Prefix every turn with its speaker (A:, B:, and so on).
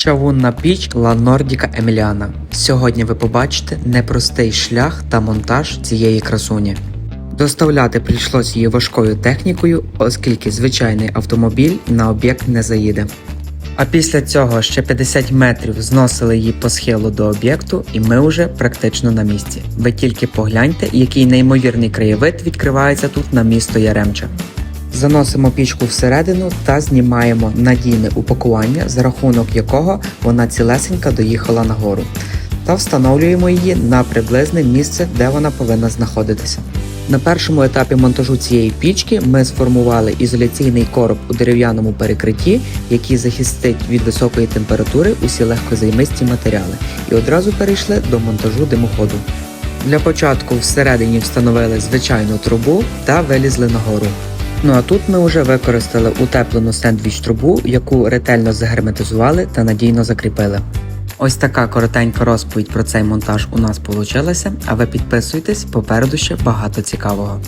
A: Чавунна піч La Nordica Emiliana. Сьогодні ви побачите непростий шлях та монтаж цієї красуні. Доставляти прийшлось її важкою технікою, оскільки звичайний автомобіль на об'єкт не заїде. А після цього ще 50 метрів зносили її по схилу до об'єкту, і ми вже практично на місці. Ви тільки погляньте, який неймовірний краєвид відкривається тут на місто Яремча. Заносимо пічку всередину та знімаємо надійне упакування, за рахунок якого вона цілесенька доїхала нагору. Та встановлюємо її на приблизне місце, де вона повинна знаходитися. На першому етапі монтажу цієї пічки ми сформували ізоляційний короб у дерев'яному перекритті, який захистить від високої температури усі легкозаймисті матеріали, і одразу перейшли до монтажу димоходу. Для початку всередині встановили звичайну трубу та вилізли нагору. Ну а тут ми вже використали утеплену сендвіч трубу, яку ретельно загерметизували та надійно закріпили. Ось така коротенька розповідь про цей монтаж у нас вийшла, а ви підписуйтесь, попереду ще багато цікавого.